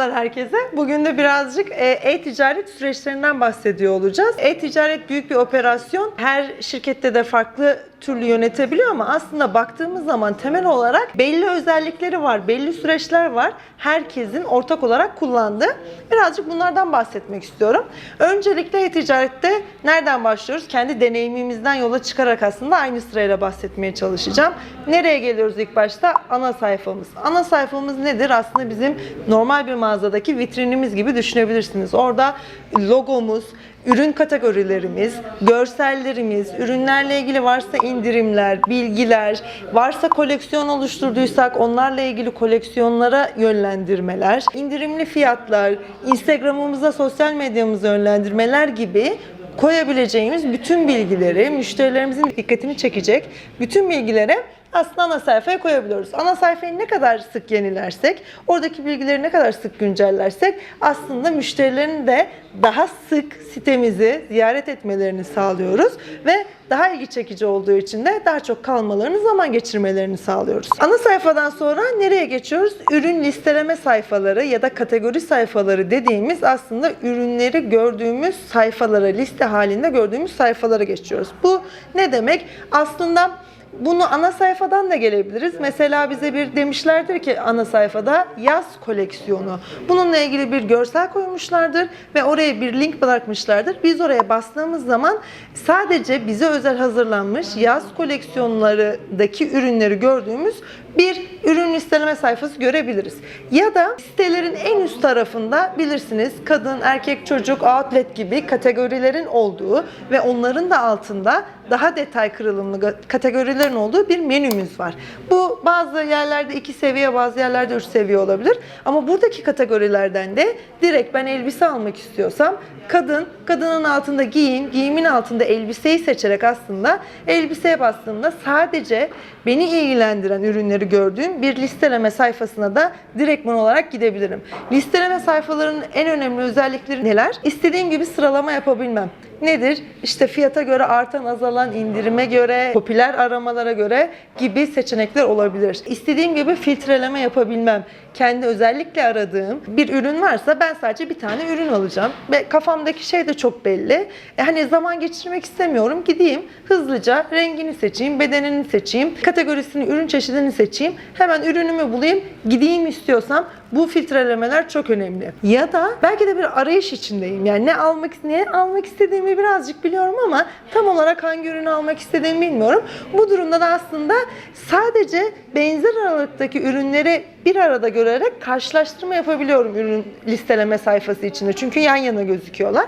Merhabalar herkese. Bugün de birazcık e, e-ticaret süreçlerinden bahsediyor olacağız. E-ticaret büyük bir operasyon. Her şirkette de farklı türlü yönetebiliyor ama aslında baktığımız zaman temel olarak belli özellikleri var, belli süreçler var. Herkesin ortak olarak kullandığı. Birazcık bunlardan bahsetmek istiyorum. Öncelikle e-ticarette nereden başlıyoruz? Kendi deneyimimizden yola çıkarak aslında aynı sırayla bahsetmeye çalışacağım. Nereye geliyoruz ilk başta? Ana sayfamız. Ana sayfamız nedir? Aslında bizim normal bir mağazadaki vitrinimiz gibi düşünebilirsiniz. Orada logomuz, ürün kategorilerimiz, görsellerimiz, ürünlerle ilgili varsa indirimler, bilgiler, varsa koleksiyon oluşturduysak onlarla ilgili koleksiyonlara yönlendirmeler, indirimli fiyatlar, Instagram'ımıza, sosyal medyamıza yönlendirmeler gibi koyabileceğimiz bütün bilgileri, müşterilerimizin dikkatini çekecek bütün bilgileri aslında ana sayfaya koyabiliyoruz. Ana sayfayı ne kadar sık yenilersek, oradaki bilgileri ne kadar sık güncellersek aslında müşterilerin de daha sık sitemizi ziyaret etmelerini sağlıyoruz ve daha ilgi çekici olduğu için de daha çok kalmalarını, zaman geçirmelerini sağlıyoruz. Ana sayfadan sonra nereye geçiyoruz? Ürün listeleme sayfaları ya da kategori sayfaları dediğimiz aslında ürünleri gördüğümüz sayfalara, liste halinde gördüğümüz sayfalara geçiyoruz. Bu ne demek? Aslında bunu ana sayfadan da gelebiliriz. Mesela bize bir demişlerdir ki ana sayfada yaz koleksiyonu. Bununla ilgili bir görsel koymuşlardır ve oraya bir link bırakmışlardır. Biz oraya bastığımız zaman sadece bize özel hazırlanmış yaz koleksiyonlarındaki ürünleri gördüğümüz bir ürün listeleme sayfası görebiliriz. Ya da sitelerin en üst tarafında bilirsiniz kadın, erkek, çocuk, outlet gibi kategorilerin olduğu ve onların da altında daha detay kırılımlı kategorilerin olduğu bir menümüz var. Bu bazı yerlerde iki seviye, bazı yerlerde üç seviye olabilir. Ama buradaki kategorilerden de direkt ben elbise almak istiyorsam kadın, kadının altında giyim, giyimin altında elbiseyi seçerek aslında elbiseye bastığımda sadece beni ilgilendiren ürünleri gördüğüm bir listeleme sayfasına da direktman olarak gidebilirim. Listeleme sayfalarının en önemli özellikleri neler? İstediğim gibi sıralama yapabilmem. Nedir? İşte fiyata göre artan azalan, indirime göre, popüler aramalara göre gibi seçenekler olabilir. İstediğim gibi filtreleme yapabilmem. Kendi özellikle aradığım bir ürün varsa ben sadece bir tane ürün alacağım. Ve kafamdaki şey de çok belli. E hani zaman geçirmek istemiyorum. Gideyim hızlıca rengini seçeyim, bedenini seçeyim, kategorisini, ürün çeşidini seçeyim. Hemen ürünümü bulayım, gideyim istiyorsam bu filtrelemeler çok önemli. Ya da belki de bir arayış içindeyim. Yani ne almak ne almak istediğimi birazcık biliyorum ama tam olarak hangi ürünü almak istediğimi bilmiyorum. Bu durumda da aslında sadece benzer aralıktaki ürünleri bir arada görerek karşılaştırma yapabiliyorum ürün listeleme sayfası içinde. Çünkü yan yana gözüküyorlar.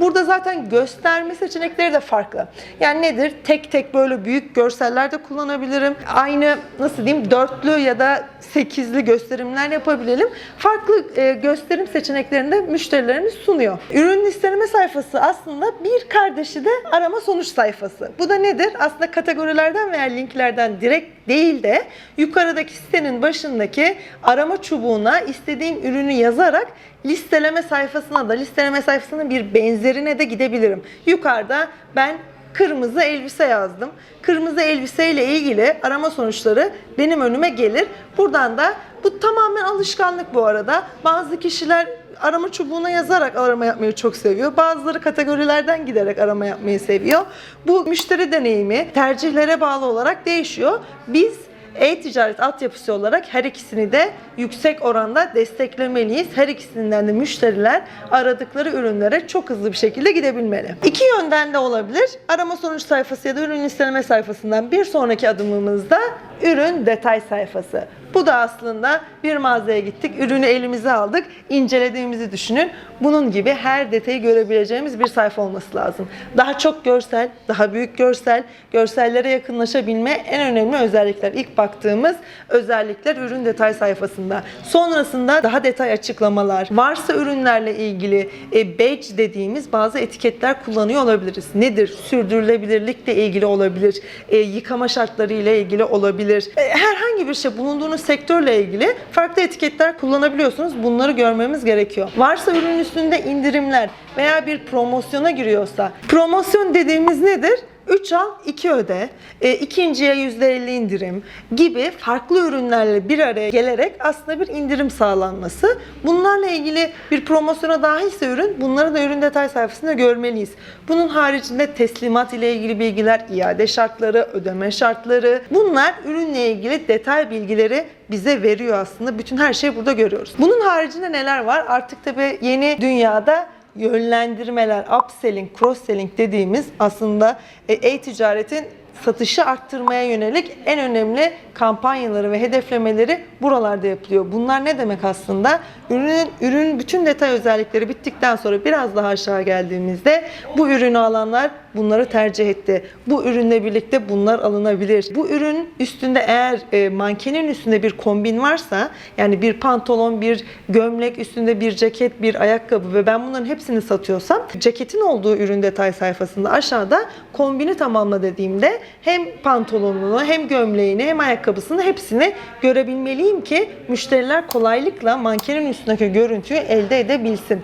Burada zaten gösterme seçenekleri de farklı. Yani nedir? Tek tek böyle büyük görseller de kullanabilirim. Aynı nasıl diyeyim dörtlü ya da sekizli gösterimler yapabilirim. Farklı e, gösterim seçeneklerini de müşterilerimiz sunuyor. Ürün listeleme sayfası aslında bir kardeşi de arama sonuç sayfası. Bu da nedir? Aslında kategorilerden veya linklerden direkt değil de yukarıdaki sitenin başındaki arama çubuğuna istediğim ürünü yazarak listeleme sayfasına da listeleme sayfasının bir benzerine de gidebilirim. Yukarıda ben kırmızı elbise yazdım. Kırmızı elbise ile ilgili arama sonuçları benim önüme gelir. Buradan da bu tamamen alışkanlık bu arada. Bazı kişiler arama çubuğuna yazarak arama yapmayı çok seviyor. Bazıları kategorilerden giderek arama yapmayı seviyor. Bu müşteri deneyimi tercihlere bağlı olarak değişiyor. Biz e-ticaret altyapısı olarak her ikisini de yüksek oranda desteklemeliyiz. Her ikisinden de müşteriler aradıkları ürünlere çok hızlı bir şekilde gidebilmeli. İki yönden de olabilir. Arama sonuç sayfası ya da ürün listeleme sayfasından bir sonraki adımımızda ürün detay sayfası. Bu da aslında bir mağazaya gittik, ürünü elimize aldık, incelediğimizi düşünün. Bunun gibi her detayı görebileceğimiz bir sayfa olması lazım. Daha çok görsel, daha büyük görsel, görsellere yakınlaşabilme en önemli özellikler. İlk baktığımız özellikler ürün detay sayfasında. Sonrasında daha detay açıklamalar, varsa ürünlerle ilgili e, badge dediğimiz bazı etiketler kullanıyor olabiliriz. Nedir? Sürdürülebilirlikle ilgili olabilir, e, yıkama şartları ile ilgili olabilir. E, herhangi bir şey bulunduğunuz sektörle ilgili farklı etiketler kullanabiliyorsunuz. Bunları görmemiz gerekiyor. Varsa ürün üstünde indirimler veya bir promosyona giriyorsa. Promosyon dediğimiz nedir? 3 al 2 öde, e, ikinciye %50 indirim gibi farklı ürünlerle bir araya gelerek aslında bir indirim sağlanması. Bunlarla ilgili bir promosyona dahilse ürün bunları da ürün detay sayfasında görmeliyiz. Bunun haricinde teslimat ile ilgili bilgiler, iade şartları, ödeme şartları bunlar ürünle ilgili detay bilgileri bize veriyor aslında. Bütün her şeyi burada görüyoruz. Bunun haricinde neler var? Artık tabii yeni dünyada yönlendirmeler, upselling, cross-selling dediğimiz aslında e, e-ticaretin satışı arttırmaya yönelik en önemli kampanyaları ve hedeflemeleri buralarda yapılıyor. Bunlar ne demek aslında? Ürünün ürün bütün detay özellikleri bittikten sonra biraz daha aşağı geldiğimizde bu ürünü alanlar bunları tercih etti. Bu ürünle birlikte bunlar alınabilir. Bu ürün üstünde eğer e, mankenin üstünde bir kombin varsa yani bir pantolon, bir gömlek, üstünde bir ceket, bir ayakkabı ve ben bunların hepsini satıyorsam ceketin olduğu ürün detay sayfasında aşağıda kombini tamamla dediğimde hem pantolonunu hem gömleğini hem ayakkabısını hepsini görebilmeliyim ki müşteriler kolaylıkla mankenin üstündeki görüntüyü elde edebilsin.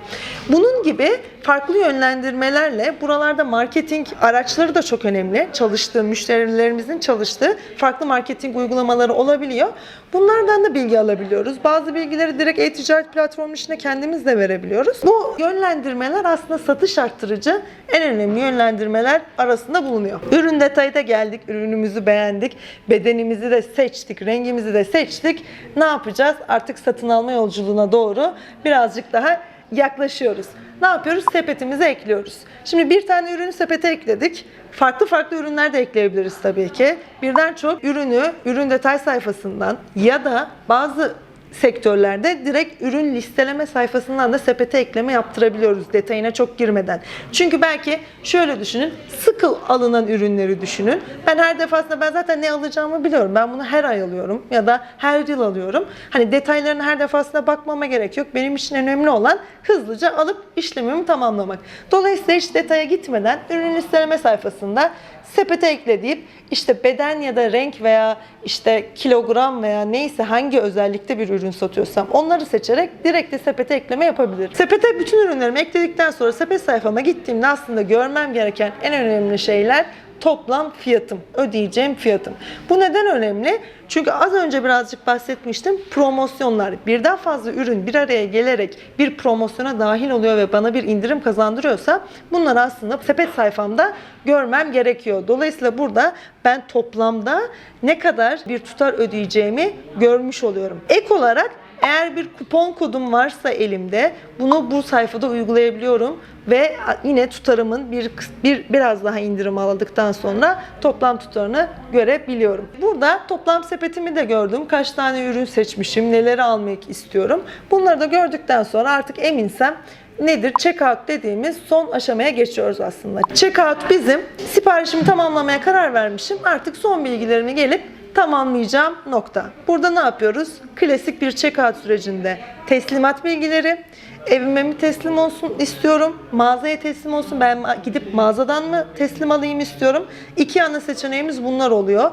Bunun gibi farklı yönlendirmelerle buralarda marketing araçları da çok önemli. Çalıştığı, müşterilerimizin çalıştığı farklı marketing uygulamaları olabiliyor. Bunlardan da bilgi alabiliyoruz. Bazı bilgileri direkt e-ticaret platformunun içine kendimiz de verebiliyoruz. Bu yönlendirmeler aslında satış arttırıcı en önemli yönlendirmeler arasında bulunuyor. Ürün detayı da geldik, ürünümüzü beğendik, bedenimizi de seçtik, rengimizi de seçtik. Ne yapacağız? Artık satın alma yolculuğuna doğru birazcık daha yaklaşıyoruz. Ne yapıyoruz? Sepetimize ekliyoruz. Şimdi bir tane ürünü sepete ekledik. Farklı farklı ürünler de ekleyebiliriz tabii ki. Birden çok ürünü ürün detay sayfasından ya da bazı sektörlerde direkt ürün listeleme sayfasından da sepete ekleme yaptırabiliyoruz detayına çok girmeden. Çünkü belki şöyle düşünün, sıkı alınan ürünleri düşünün. Ben her defasında ben zaten ne alacağımı biliyorum. Ben bunu her ay alıyorum ya da her yıl alıyorum. Hani detaylarına her defasında bakmama gerek yok. Benim için önemli olan hızlıca alıp işlemimi tamamlamak. Dolayısıyla hiç detaya gitmeden ürün listeleme sayfasında sepete ekle deyip işte beden ya da renk veya işte kilogram veya neyse hangi özellikte bir ürün satıyorsam onları seçerek direkt de sepete ekleme yapabilirim. Sepete bütün ürünlerimi ekledikten sonra sepet sayfama gittiğimde aslında görmem gereken en önemli şeyler toplam fiyatım, ödeyeceğim fiyatım. Bu neden önemli? Çünkü az önce birazcık bahsetmiştim. Promosyonlar, birden fazla ürün bir araya gelerek bir promosyona dahil oluyor ve bana bir indirim kazandırıyorsa bunları aslında sepet sayfamda görmem gerekiyor. Dolayısıyla burada ben toplamda ne kadar bir tutar ödeyeceğimi görmüş oluyorum. Ek olarak eğer bir kupon kodum varsa elimde bunu bu sayfada uygulayabiliyorum ve yine tutarımın bir, bir biraz daha indirim aldıktan sonra toplam tutarını görebiliyorum. Burada toplam sepetimi de gördüm. Kaç tane ürün seçmişim, neleri almak istiyorum. Bunları da gördükten sonra artık eminsem nedir? Checkout dediğimiz son aşamaya geçiyoruz aslında. Checkout bizim siparişimi tamamlamaya karar vermişim. Artık son bilgilerimi gelip tamamlayacağım nokta. Burada ne yapıyoruz? Klasik bir checkout sürecinde teslimat bilgileri, evime mi teslim olsun istiyorum, mağazaya teslim olsun, ben gidip mağazadan mı teslim alayım istiyorum. İki ana seçeneğimiz bunlar oluyor.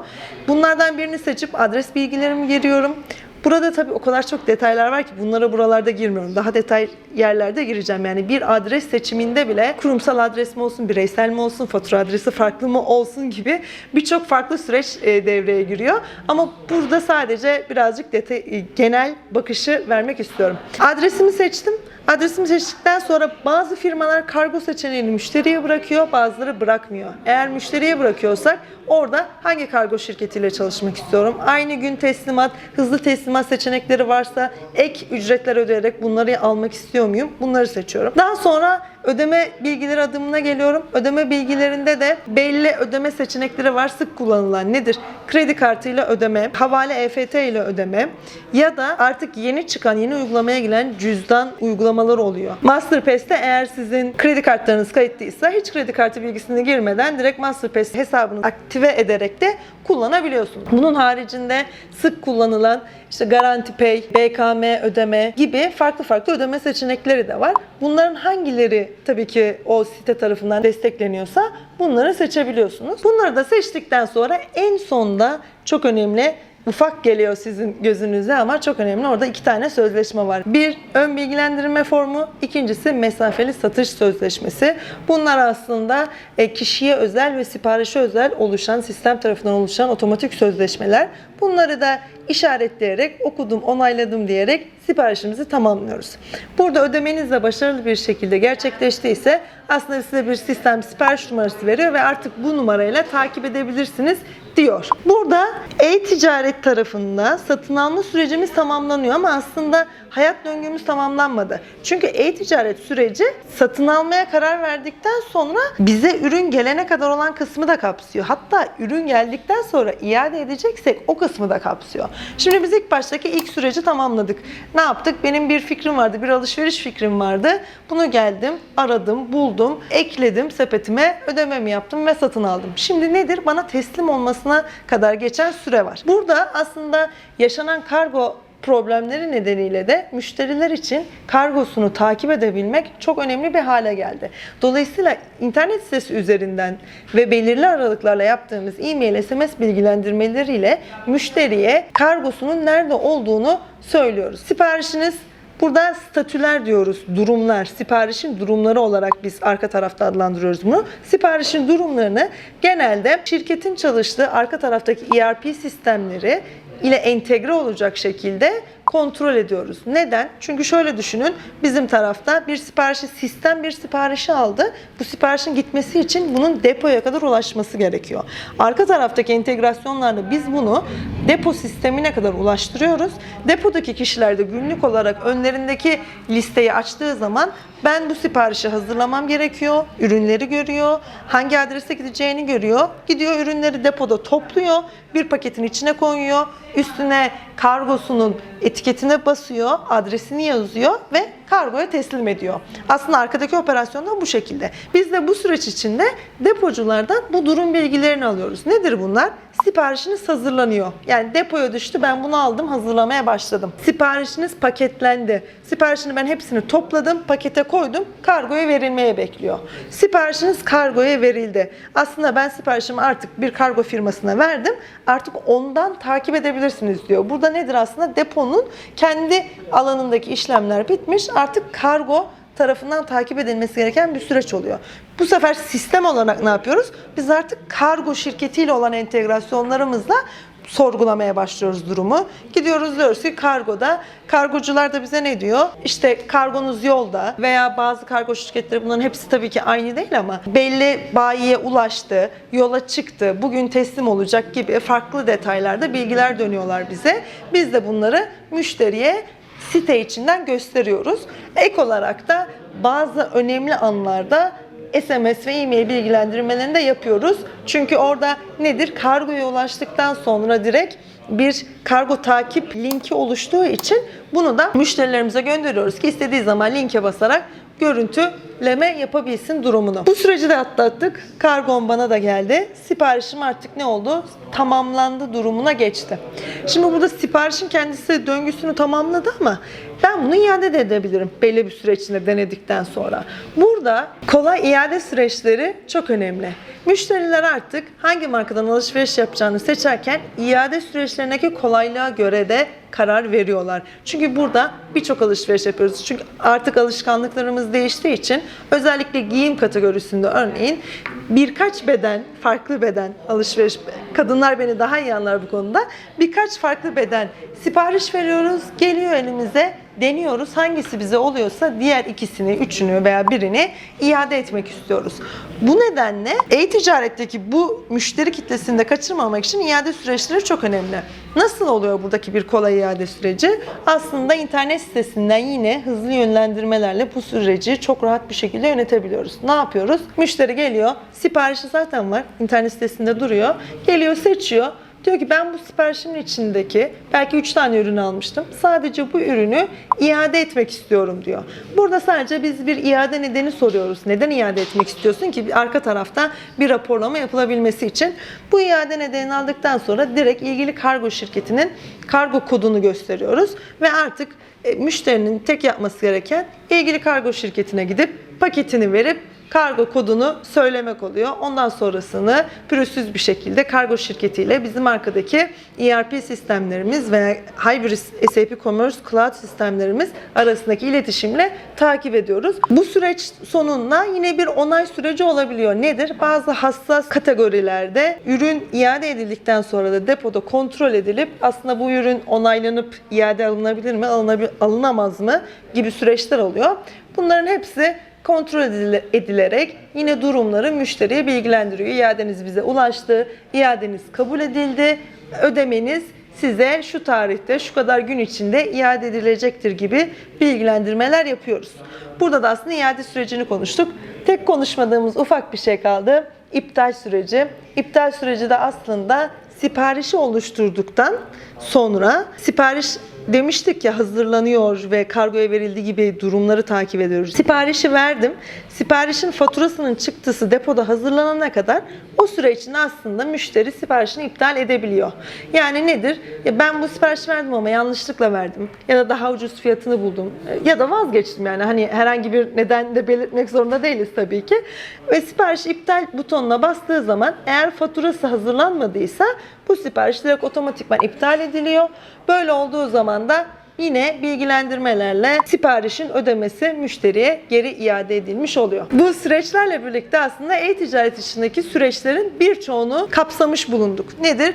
Bunlardan birini seçip adres bilgilerimi giriyorum. Burada tabii o kadar çok detaylar var ki bunlara buralarda girmiyorum. Daha detay yerlerde gireceğim. Yani bir adres seçiminde bile kurumsal adres mi olsun, bireysel mi olsun, fatura adresi farklı mı olsun gibi birçok farklı süreç e, devreye giriyor. Ama burada sadece birazcık detay, e, genel bakışı vermek istiyorum. Adresimi seçtim. Adresimi seçtikten sonra bazı firmalar kargo seçeneğini müşteriye bırakıyor, bazıları bırakmıyor. Eğer müşteriye bırakıyorsak orada hangi kargo şirketiyle çalışmak istiyorum? Aynı gün teslimat, hızlı teslimat seçenekleri varsa ek ücretler ödeyerek bunları almak istiyor muyum? Bunları seçiyorum. Daha sonra ödeme bilgileri adımına geliyorum. Ödeme bilgilerinde de belli ödeme seçenekleri var sık kullanılan. Nedir? Kredi kartıyla ödeme, havale EFT ile ödeme ya da artık yeni çıkan, yeni uygulamaya giren cüzdan uygulamaları oluyor. Masterpass'te eğer sizin kredi kartlarınız kayıtlıysa hiç kredi kartı bilgisini girmeden direkt Masterpass hesabını aktive ederek de kullanabiliyorsunuz. Bunun haricinde sık kullanılan işte Garanti Pay, BKM ödeme gibi farklı farklı ödeme seçenekleri de var. Bunların hangileri tabii ki o site tarafından destekleniyorsa bunları seçebiliyorsunuz. Bunları da seçtikten sonra en sonda çok önemli ufak geliyor sizin gözünüze ama çok önemli. Orada iki tane sözleşme var. Bir, ön bilgilendirme formu. ikincisi mesafeli satış sözleşmesi. Bunlar aslında e, kişiye özel ve siparişe özel oluşan, sistem tarafından oluşan otomatik sözleşmeler. Bunları da işaretleyerek, okudum, onayladım diyerek siparişimizi tamamlıyoruz. Burada ödemeniz de başarılı bir şekilde gerçekleştiyse aslında size bir sistem sipariş numarası veriyor ve artık bu numarayla takip edebilirsiniz diyor. Burada e-ticaret tarafında satın alma sürecimiz tamamlanıyor ama aslında hayat döngümüz tamamlanmadı. Çünkü e-ticaret süreci satın almaya karar verdikten sonra bize ürün gelene kadar olan kısmı da kapsıyor. Hatta ürün geldikten sonra iade edeceksek o kısmı da kapsıyor. Şimdi biz ilk baştaki ilk süreci tamamladık. Ne yaptık? Benim bir fikrim vardı, bir alışveriş fikrim vardı. Bunu geldim, aradım, buldum, ekledim sepetime, ödememi yaptım ve satın aldım. Şimdi nedir? Bana teslim olmasına kadar geçen süre var. Burada aslında yaşanan kargo problemleri nedeniyle de müşteriler için kargosunu takip edebilmek çok önemli bir hale geldi. Dolayısıyla internet sitesi üzerinden ve belirli aralıklarla yaptığımız e-mail, SMS bilgilendirmeleriyle müşteriye kargosunun nerede olduğunu söylüyoruz. Siparişiniz Burada statüler diyoruz, durumlar, siparişin durumları olarak biz arka tarafta adlandırıyoruz bunu. Siparişin durumlarını genelde şirketin çalıştığı arka taraftaki ERP sistemleri ile entegre olacak şekilde kontrol ediyoruz. Neden? Çünkü şöyle düşünün. Bizim tarafta bir siparişi sistem bir siparişi aldı. Bu siparişin gitmesi için bunun depoya kadar ulaşması gerekiyor. Arka taraftaki entegrasyonlarla biz bunu depo sistemine kadar ulaştırıyoruz. Depodaki kişiler de günlük olarak önlerindeki listeyi açtığı zaman ben bu siparişi hazırlamam gerekiyor. Ürünleri görüyor. Hangi adrese gideceğini görüyor. Gidiyor ürünleri depoda topluyor. Bir paketin içine koyuyor. Üstüne kargosunun etiketine basıyor, adresini yazıyor ve kargoya teslim ediyor. Aslında arkadaki operasyon da bu şekilde. Biz de bu süreç içinde depoculardan bu durum bilgilerini alıyoruz. Nedir bunlar? Siparişiniz hazırlanıyor. Yani depoya düştü ben bunu aldım hazırlamaya başladım. Siparişiniz paketlendi. Siparişini ben hepsini topladım, pakete koydum, kargoya verilmeye bekliyor. Siparişiniz kargoya verildi. Aslında ben siparişimi artık bir kargo firmasına verdim. Artık ondan takip edebilirsiniz diyor. Burada nedir aslında? Deponun kendi alanındaki işlemler bitmiş. Artık kargo tarafından takip edilmesi gereken bir süreç oluyor. Bu sefer sistem olarak ne yapıyoruz? Biz artık kargo şirketiyle olan entegrasyonlarımızla sorgulamaya başlıyoruz durumu. Gidiyoruz diyoruz ki kargoda, kargocular da bize ne diyor? İşte kargonuz yolda veya bazı kargo şirketleri bunların hepsi tabii ki aynı değil ama belli bayiye ulaştı, yola çıktı, bugün teslim olacak gibi farklı detaylarda bilgiler dönüyorlar bize. Biz de bunları müşteriye site içinden gösteriyoruz. Ek olarak da bazı önemli anlarda SMS ve e-mail bilgilendirmelerini de yapıyoruz. Çünkü orada nedir? Kargoya ulaştıktan sonra direkt bir kargo takip linki oluştuğu için bunu da müşterilerimize gönderiyoruz ki istediği zaman linke basarak görüntüleme yapabilsin durumunu. Bu süreci de atlattık. Kargon bana da geldi. Siparişim artık ne oldu? Tamamlandı durumuna geçti. Şimdi burada siparişin kendisi döngüsünü tamamladı ama ben bunu iade de edebilirim belli bir süreç içinde denedikten sonra. Burada kolay iade süreçleri çok önemli. Müşteriler artık hangi markadan alışveriş yapacağını seçerken iade süreçlerindeki kolaylığa göre de karar veriyorlar. Çünkü burada birçok alışveriş yapıyoruz. Çünkü artık alışkanlıklarımız değiştiği için özellikle giyim kategorisinde örneğin birkaç beden, farklı beden alışveriş, kadınlar beni daha iyi anlar bu konuda. Birkaç farklı beden sipariş veriyoruz, geliyor elimize deniyoruz. Hangisi bize oluyorsa diğer ikisini, üçünü veya birini iade etmek istiyoruz. Bu nedenle e-ticaretteki bu müşteri kitlesini de kaçırmamak için iade süreçleri çok önemli. Nasıl oluyor buradaki bir kolay iade süreci? Aslında internet sitesinden yine hızlı yönlendirmelerle bu süreci çok rahat bir şekilde yönetebiliyoruz. Ne yapıyoruz? Müşteri geliyor, siparişi zaten var, internet sitesinde duruyor. Geliyor, seçiyor. Diyor ki ben bu siparişimin içindeki belki 3 tane ürün almıştım. Sadece bu ürünü iade etmek istiyorum diyor. Burada sadece biz bir iade nedeni soruyoruz. Neden iade etmek istiyorsun ki arka tarafta bir raporlama yapılabilmesi için. Bu iade nedenini aldıktan sonra direkt ilgili kargo şirketinin kargo kodunu gösteriyoruz ve artık e, müşterinin tek yapması gereken ilgili kargo şirketine gidip paketini verip kargo kodunu söylemek oluyor. Ondan sonrasını pürüzsüz bir şekilde kargo şirketiyle bizim arkadaki ERP sistemlerimiz ve Hybris SAP Commerce Cloud sistemlerimiz arasındaki iletişimle takip ediyoruz. Bu süreç sonunda yine bir onay süreci olabiliyor. Nedir? Bazı hassas kategorilerde ürün iade edildikten sonra da depoda kontrol edilip aslında bu ürün onaylanıp iade alınabilir mi, alınamaz mı gibi süreçler oluyor. Bunların hepsi kontrol edile- edilerek yine durumları müşteriye bilgilendiriyor. İadeniz bize ulaştı, iadeniz kabul edildi, ödemeniz size şu tarihte, şu kadar gün içinde iade edilecektir gibi bilgilendirmeler yapıyoruz. Burada da aslında iade sürecini konuştuk. Tek konuşmadığımız ufak bir şey kaldı. İptal süreci. İptal süreci de aslında siparişi oluşturduktan sonra sipariş demiştik ya hazırlanıyor ve kargoya verildiği gibi durumları takip ediyoruz. Siparişi verdim. Siparişin faturasının çıktısı depoda hazırlanana kadar o süre içinde aslında müşteri siparişini iptal edebiliyor. Yani nedir? Ya ben bu siparişi verdim ama yanlışlıkla verdim. Ya da daha ucuz fiyatını buldum. Ya da vazgeçtim yani. Hani herhangi bir neden de belirtmek zorunda değiliz tabii ki. Ve sipariş iptal butonuna bastığı zaman eğer faturası hazırlanmadıysa bu sipariş direkt otomatikman iptal ediliyor. Böyle olduğu zaman da yine bilgilendirmelerle siparişin ödemesi müşteriye geri iade edilmiş oluyor. Bu süreçlerle birlikte aslında e-ticaret içindeki süreçlerin birçoğunu kapsamış bulunduk. Nedir?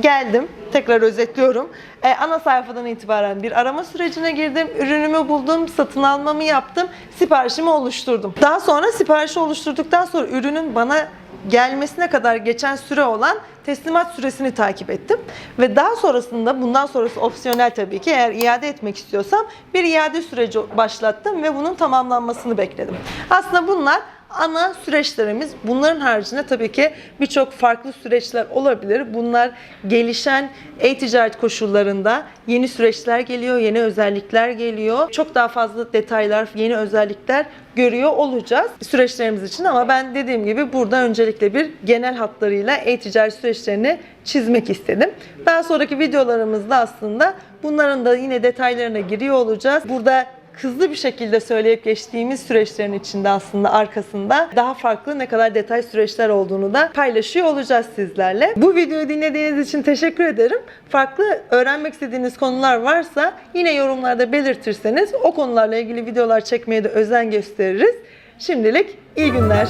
Geldim, tekrar özetliyorum. Ee, ana sayfadan itibaren bir arama sürecine girdim, ürünümü buldum, satın almamı yaptım, siparişimi oluşturdum. Daha sonra siparişi oluşturduktan sonra ürünün bana gelmesine kadar geçen süre olan teslimat süresini takip ettim. Ve daha sonrasında bundan sonrası opsiyonel tabii ki eğer iade etmek istiyorsam bir iade süreci başlattım ve bunun tamamlanmasını bekledim. Aslında bunlar ana süreçlerimiz. Bunların haricinde tabii ki birçok farklı süreçler olabilir. Bunlar gelişen e-ticaret koşullarında yeni süreçler geliyor, yeni özellikler geliyor. Çok daha fazla detaylar, yeni özellikler görüyor olacağız süreçlerimiz için ama ben dediğim gibi burada öncelikle bir genel hatlarıyla e-ticaret süreçlerini çizmek istedim. Daha sonraki videolarımızda aslında bunların da yine detaylarına giriyor olacağız. Burada hızlı bir şekilde söyleyip geçtiğimiz süreçlerin içinde aslında arkasında daha farklı ne kadar detay süreçler olduğunu da paylaşıyor olacağız sizlerle. Bu videoyu dinlediğiniz için teşekkür ederim. Farklı öğrenmek istediğiniz konular varsa yine yorumlarda belirtirseniz o konularla ilgili videolar çekmeye de özen gösteririz. Şimdilik iyi günler.